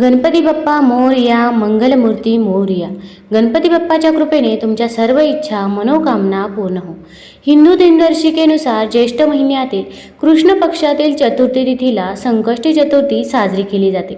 गणपती बाप्पा मोरया मंगलमूर्ती मोरया. गणपती बाप्पाच्या कृपेने तुमच्या सर्व इच्छा मनोकामना पूर्ण हो. हिंदू दिनदर्शिकेनुसार ज्येष्ठ महिन्यातील कृष्ण पक्षातील चतुर्थी तिथीला संकष्टी चतुर्थी साजरी केली जाते.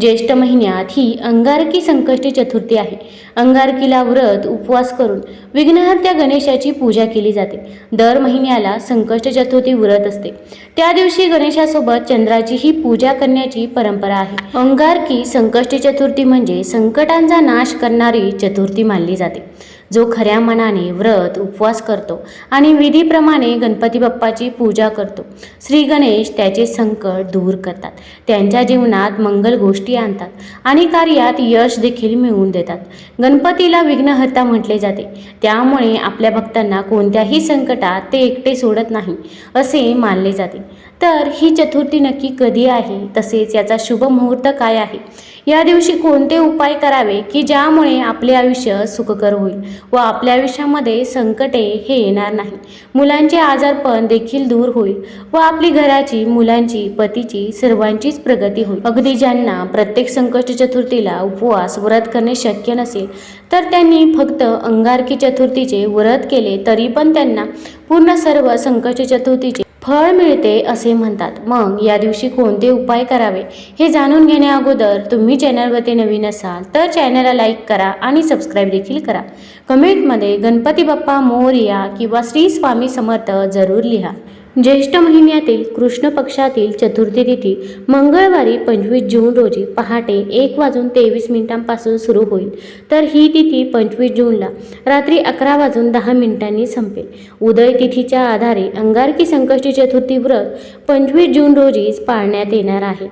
ज्येष्ठ महिन्यात ही अंगारकी संकष्टी चतुर्थी आहे. अंगारकीला व्रत उपवास करून विघ्नहर्त्या गणेशाची पूजा केली जाते. दर महिन्याला संकष्ट चतुर्थी व्रत असते. त्या दिवशी गणेशासोबत चंद्राची ही पूजा करण्याची परंपरा आहे. अंगारकी संकष्टी चतुर्थी म्हणजे संकटांचा नाश करणारी चतुर्थी मानली जाते. जो खऱ्या मनाने व्रत उपवास करतो आणि विधीप्रमाणे गणपती बाप्पाची पूजा करतो. श्री गणेश त्याचे संकट दूर करतात. त्यांच्या जीवनात मंगल गोष्टी आणतात आणि कार्यात यश देखील मिळवून देतात. गणपतीला विघ्नहर्ता म्हटले जाते. त्यामुळे आपल्या भक्तांना कोणत्याही संकटात ते एकटे सोडत नाही असे मानले जाते. तर ही चतुर्थी नक्की कधी आहे? तसेच याचा शुभ मुहूर्त काय आहे? या दिवशी कोणते उपाय करावे की ज्यामुळे आपले आयुष्य सुखकर होईल व आपल्या आयुष्यामध्ये संकटे हे येणार नाही? मुलांचे आजारपण देखील दूर होईल व आपली घराची मुलांची पतीची सर्वांचीच प्रगती होईल. अगदी ज्यांना प्रत्येक संकष्ट चतुर्थीला उपवास व्रत करणे शक्य नसेल तर त्यांनी फक्त अंगारकी चतुर्थीचे व्रत केले तरी पण त्यांना पूर्ण सर्व संकष्ट चतुर्थीचे फळ मिळते असे म्हणतात. मग या दिवशी कोणते उपाय करावे? हे जाणून घेण्याअगोदर तुम्ही चॅनलवरती नवीन असाल तर चॅनलला लाईक करा आणि सबस्क्राईब देखील करा. कमेंटमध्ये गणपती बाप्पा मोरया किंवा श्री स्वामी समर्थ जरूर लिहा. ज्येष्ठ महिन्यातील कृष्ण पक्षातील चतुर्थी तिथी मंगळवारी पंचवीस जून रोजी पहाटे एक वाजून तेवीस मिनिटांपासून सुरू होईल. तर ही तिथी पंचवीस जूनला रात्री अकरा वाजून दहा मिनिटांनी संपेल. उदय तिथीच्या आधारे अंगारकी संकष्टी चतुर्थी व्रत पंचवीस जून रोजीच पाळण्यात येणार आहे.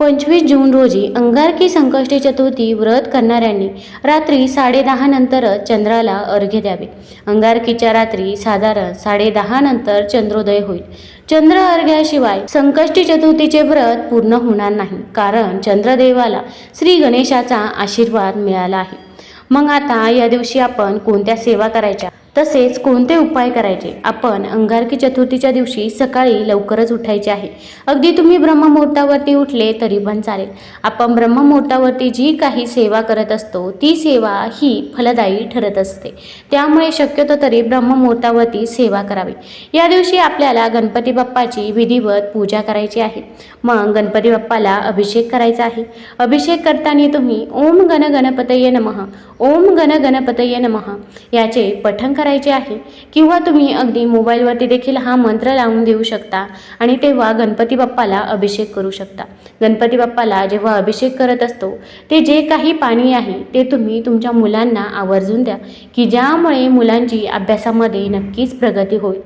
पंचवीस जून रोजी अंगारकी संकष्टी चतुर्थी व्रत करणाऱ्यांनी रात्री साडेदहा नंतरच चंद्राला अर्घ्य द्यावे. अंगारकीच्या रात्री साधारण साडेदहा नंतर चंद्रोदय होईल. चंद्र अर्घ्याशिवाय संकष्टी चतुर्थीचे व्रत पूर्ण होणार नाही कारण चंद्रदेवाला श्री गणेशाचा आशीर्वाद मिळाला आहे. मग आता या दिवशी आपण कोणत्या सेवा करायच्या? तसेच कोणते उपाय करायचे? आपण अंगारकी चतुर्थीच्या दिवशी सकाळी लवकरच उठायचे आहे. अगदी तुम्ही ब्रह्ममुहूर्तावरती उठले तरी पण चालेल. आपण ब्रह्ममुहूर्तावरती जी काही सेवा करत असतो ती सेवा ही फलदायी ठरत असते. त्यामुळे शक्यतो तरी ब्रह्ममुहूर्तावरती सेवा करावी. या दिवशी आपल्याला गणपती बाप्पाची विधिवत पूजा करायची आहे. मग गणपती बाप्पाला अभिषेक करायचा आहे. अभिषेक करताना तुम्ही ओम गण गणपतये नमः ओम गण गणपतये नमः याचे पठण करायचे आहे किंवा तुम्ही अगदी मोबाईलवरती देखील हा मंत्र लावून देऊ शकता आणि तेव्हा गणपती बाप्पाला अभिषेक करू शकता. गणपती बाप्पाला जेव्हा अभिषेक करत असतो ते जे काही पाणी आहे ते तुम्ही तुमच्या मुलांना आवर्जून द्या की ज्यामुळे मुलांची अभ्यासामध्ये नक्कीच प्रगती होईल.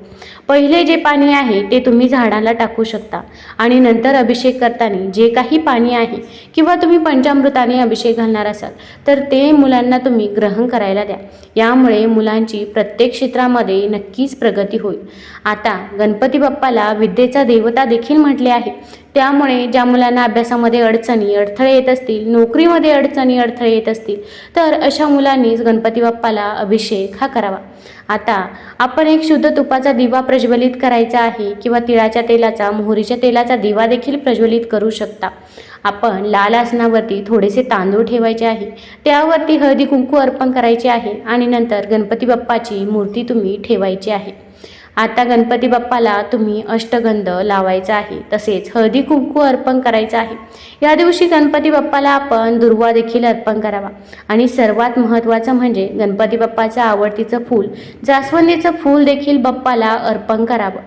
पहिले जे पाणी आहे ते तुम्ही झाडाला टाकू शकता आणि नंतर अभिषेक करताना जे काही पाणी आहे किंवा तुम्ही पंचामृताने अभिषेक घालणार असाल तर ते मुलांना तुम्ही ग्रहण करायला द्या. यामुळे मुलांची प्रत्येक क्षेत्रामध्ये नक्कीच प्रगती होईल. आता गणपती बाप्पाला विद्येचा देवता देखील म्हटले आहे. त्यामुळे ज्या मुलांना अभ्यासामध्ये अडचणी अडथळे येत असतील नोकरीमध्ये अडचणी अडथळे येत असतील तर अशा मुलांनीच गणपती बाप्पाला अभिषेक हा करावा. आता आपण एक शुद्ध तुपाचा दिवा प्रज्वलित करायचा आहे किंवा तिळाच्या तेलाचा मोहरीच्या तेलाचा दिवा देखील प्रज्वलित करू शकता. आपण लाल आसनावरती थोडेसे तांदूळ ठेवायचे आहे. त्यावरती हळदी कुंकू अर्पण करायचे आहे आणि नंतर गणपती बाप्पाची मूर्ती तुम्ही ठेवायची आहे. आता गणपती बाप्पाला तुम्ही अष्टगंध लावायचा आहे तसेच हळदी कुंकू अर्पण करायचं आहे. या दिवशी गणपती बाप्पाला आपण दुर्वा देखील अर्पण करावा. आणि सर्वात महत्त्वाचं म्हणजे गणपती बाप्पाचं आवडतीचं फूल जास्वंदीचं फूल देखील बाप्पाला अर्पण करावं.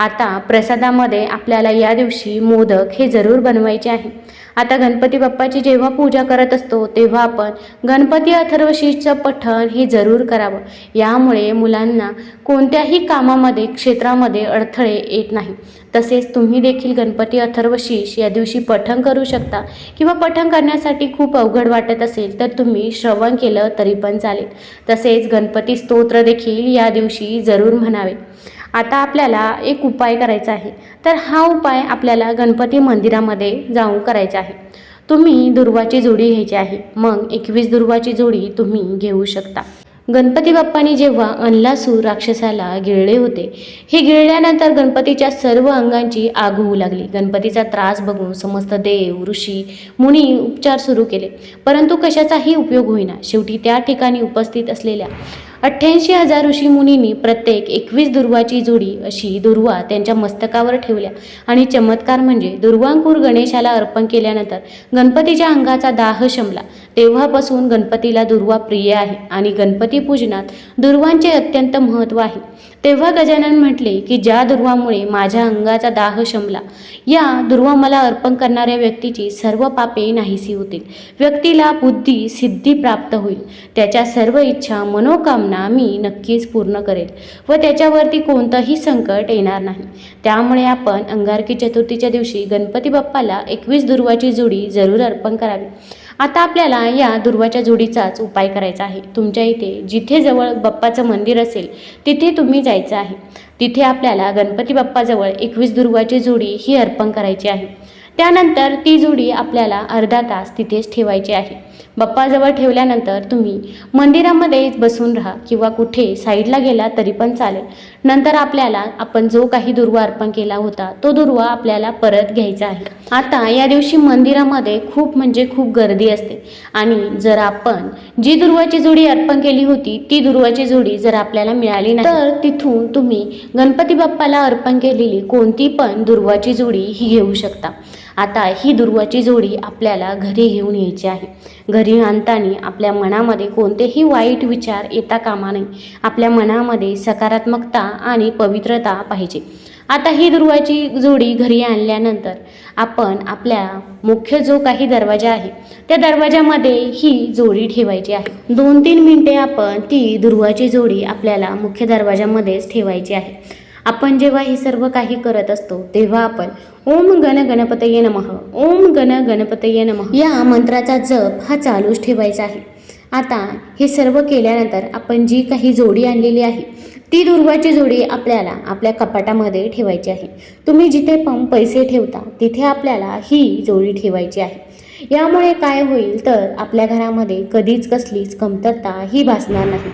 आता प्रसादामध्ये आपल्याला या दिवशी मोदक हे जरूर बनवायचे आहे. आता गणपती बाप्पाची जेव्हा पूजा करत असतो तेव्हा आपण गणपती अथर्वशीषचं पठण हे जरूर करावं. यामुळे मुलांना कोणत्याही कामामध्ये क्षेत्रामध्ये अडथळे येत नाही. तसेच तुम्ही देखील गणपती अथर्वशीष या दिवशी पठण करू शकता किंवा पठण करण्यासाठी खूप अवघड वाटत असेल तर तुम्ही श्रवण केलं तरी पण चालेल. तसेच गणपती स्तोत्र देखील या दिवशी जरूर म्हणावे. आता आपल्याला एक उपाय करायचा आहे. तर हा उपाय आपल्याला गणपती मंदिरामध्ये जाऊन करायचा आहे. तुम्ही दुर्वाची जोडी घ्यायची आहे. मग एकवीस दुर्वाची जोडी तुम्ही घेऊ शकता. गणपती बाप्पाने जेव्हा अनलासूर राक्षसाला गिळले होते हे गिळल्यानंतर गणपतीच्या सर्व अंगांची आग होऊ लागली. गणपतीचा त्रास बघून समस्त देव ऋषी मुनी उपचार सुरू केले. परंतु कशाचाही उपयोग होईना. शेवटी त्या ठिकाणी उपस्थित असलेल्या अठ्ठ्याऐंशी हजार ऋषी मुनींनी प्रत्येक एकवीस दुर्वाची जोडी अशी दुर्वा त्यांच्या मस्तकावर ठेवल्या. आणि चमत्कार म्हणजे दुर्वांकूर गणेशाला अर्पण केल्यानंतर गणपतीच्या अंगाचा दाह शमला. तेव्हापासून गणपतीला दुर्वा प्रिय आहे आणि गणपती पूजनात दुर्वांचे अत्यंत महत्त्व आहे. तेव्हा गजानन म्हटले की ज्या दुर्वामुळे माझ्या अंगाचा दाह शमला या दुर्वा मला अर्पण करणाऱ्या व्यक्तीची सर्व पापे नाहीसी होतील. व्यक्तीला बुद्धी सिद्धी प्राप्त होईल. त्याच्या सर्व इच्छा मनोकामना मी नक्कीच पूर्ण करेल व त्याच्यावरती कोणतंही संकट येणार नाही. त्यामुळे आपण अंगारकी चतुर्थीच्या दिवशी गणपती बाप्पाला एकवीस दुर्वाची जोडी जरूर अर्पण करावी. आता आपल्याला या दुर्वाच्या जोडीचाच उपाय करायचा आहे. तुमच्या इथे जिथे जवळ बाप्पाचं मंदिर असेल तिथे तुम्ही जायचं आहे. तिथे आपल्याला गणपती बाप्पाजवळ एकवीस दुर्वाची जोडी ही अर्पण करायची आहे. त्यानंतर ती जोडी आपल्याला अर्धा तास तिथेच ठेवायची आहे. बाप्पाजवळ ठेवल्यानंतर तुम्ही मंदिरामध्ये बसून राहा किंवा कुठे साईडला गेला तरी पण चालेल. नंतर आपल्याला आपण जो काही दुर्वा अर्पण केला होता तो दुर्वा आपल्याला परत घ्यायचा आहे. आता या दिवशी मंदिरामध्ये खूप म्हणजे खूप गर्दी असते. आणि जर आपण जी दुर्वाची जोडी अर्पण केली होती ती दुर्वाची जोडी जर आपल्याला मिळाली नाही तर तिथून तुम्ही गणपती बाप्पाला अर्पण केलेली कोणती पण दुर्वाची जोडी ही घेऊ शकता. आता ही दुर्वाची जोडी आपल्याला घरी घेऊन यायची आहे. घरी आणताना आपल्या मनामध्ये कोणतेही वाईट विचार येता कामा नये. आपल्या मनामध्ये सकारात्मकता आणि पवित्रता पाहिजे. आता ही दुर्वाची जोडी घरी आणल्यानंतर आपण आपल्या मुख्य जो काही दरवाजा आहे त्या दरवाजामध्ये ही जोडी ठेवायची आहे. दोन तीन मिनटे आपण ती दुर्वाची जोडी आपल्याला मुख्य दरवाजामध्येच ठेवायची आहे. आपण जेव्हा हे सर्व काही करत असतो तेव्हा आपण ओम गण गणपतये नमः ओम गण गणपतये नमः या मंत्राचा जप हा चालूच ठेवायचा आहे. आता हे सर्व केल्यानंतर आपण जी काही जोडी आणलेली आहे ती दुर्वाची जोडी आपल्याला आपल्या कपाटामध्ये ठेवायची आहे. तुम्ही जिथे पण पैसे ठेवता तिथे आपल्याला ही जोडी ठेवायची आहे. यामुळे काय होईल तर आपल्या घरामध्ये कधीच कसलीच कमतरता ही भासणार नाही.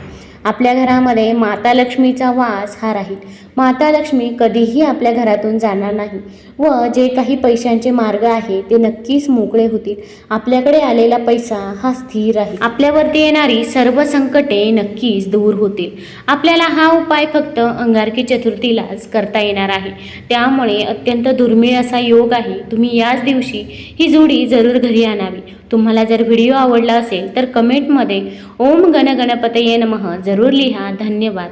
आपल्या घरामध्ये माता लक्ष्मीचा वास हा राहील. माता लक्ष्मी कधीही आपल्या घरातून जाणार नाही व जे काही पैशांचे मार्ग आहे ते नक्कीच मोकळे होतील. आपल्याकडे आलेला पैसा हा स्थिर राहील. आपल्यावरती येणारी सर्व संकटे नक्कीच दूर होतील. आपल्याला हा उपाय फक्त अंगारकी चतुर्थीलाच करता येणार आहे. त्यामुळे अत्यंत दुर्मिळ असा योग आहे. तुम्ही याच दिवशी ही जोडी जरूर घरी आणावी. तुम्हाला जर व्हिडिओ आवडला असेल तर कमेंटमध्ये ओम गण गणपतये नमः जरूर लिहा. धन्यवाद.